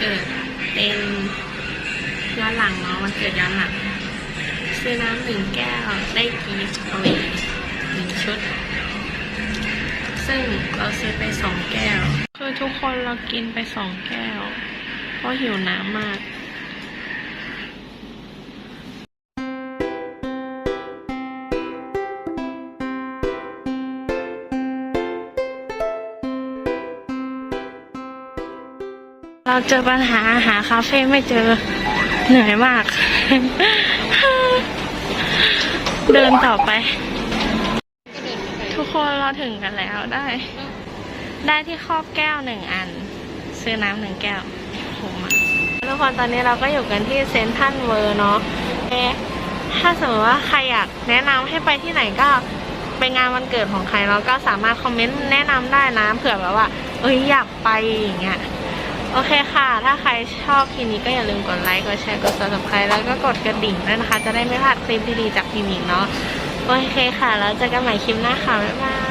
เกิดเป็นย้อนหลังเนาะวันเกิดย้อนหลัง ซื้อน้ำหนึ่งแก้วได้กีฟต์เอาหนึ่งชุด ซึ่งเราซื้อไปสองแก้ว คือทุกคนเรากินไปสองแก้ว เพราะหิวน้ำมาก เราเจอปัญหาหาคาเฟ่ไม่เจอเหนื่อยมาก เดินต่อไป ทุกคนเราถึงกันแล้วได้ ได้ที่ครอบแก้วหนึ่งอัน ซื้อน้ำหนึ่งแก้วคุ้มอะทุกคนตอนนี้เราก็อยู่กันที่เซนทรัลเวอร์เนาะเอถ้าสมมติว่าใครอยากแนะนำให้ไปที่ไหนก็เป็นงานวันเกิดของใครเราก็สามารถคอมเมนต์แนะนำได้นะเผื่อแบบว่า เอ้ยอยากไปอย่างเงี้ย โอเคค่ะ ถ้าใครชอบคลิปนี้ก็อย่าลืมกดไลค์ กดแชร์ กด subscribe แล้วก็กดกระดิ่งด้วยนะคะ จะได้ไม่พลาดคลิปดีๆจากพิมิงเนาะ โอเคค่ะ แล้วเจอกันใหม่คลิปหน้าค่ะ บ๊ายบาย